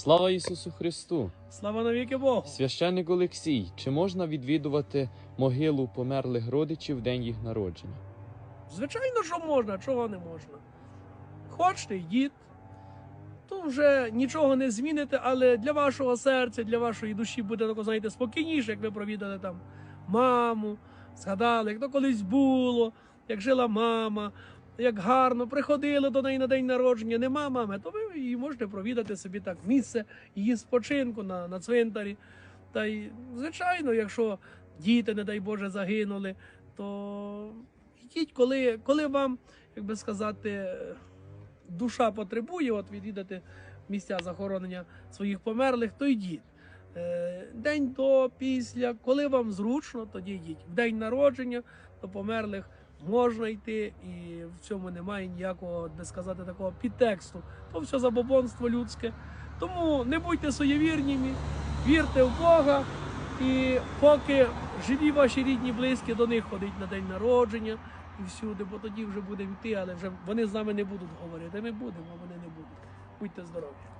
Слава Ісусу Христу! Слава навіки Богу! Священник Олексій, чи можна відвідувати могилу померлих родичів в день їх народження? Звичайно, що можна, чого не можна. Хочете, йдіть. То вже нічого не зміните, але для вашого серця, для вашої душі буде тако, знаєте, спокійніше, як ви провідали там маму, згадали, як то колись було, як жила мама, як гарно приходили до неї на день народження. Нема мами, то ви її можете провідати собі так місце її спочинку на, на цвинтарі. Та й, звичайно, якщо діти, не дай Боже, загинули, то йдіть, коли, коли вам, як би сказати, душа потребує от відвідати місця захоронення своїх померлих, то йдіть. Е, День до, після, коли вам зручно, тоді йдіть. В день народження до померлих можна йти, і в цьому немає ніякого, де сказати, такого підтексту. То все забобонство людське. Тому не будьте суєвірніми, вірте в Бога, і поки живі ваші рідні, близькі, до них ходить на день народження і всюди, бо тоді вже будемо йти, але вже вони з нами не будуть говорити. Ми будемо, а вони не будуть. Будьте здорові.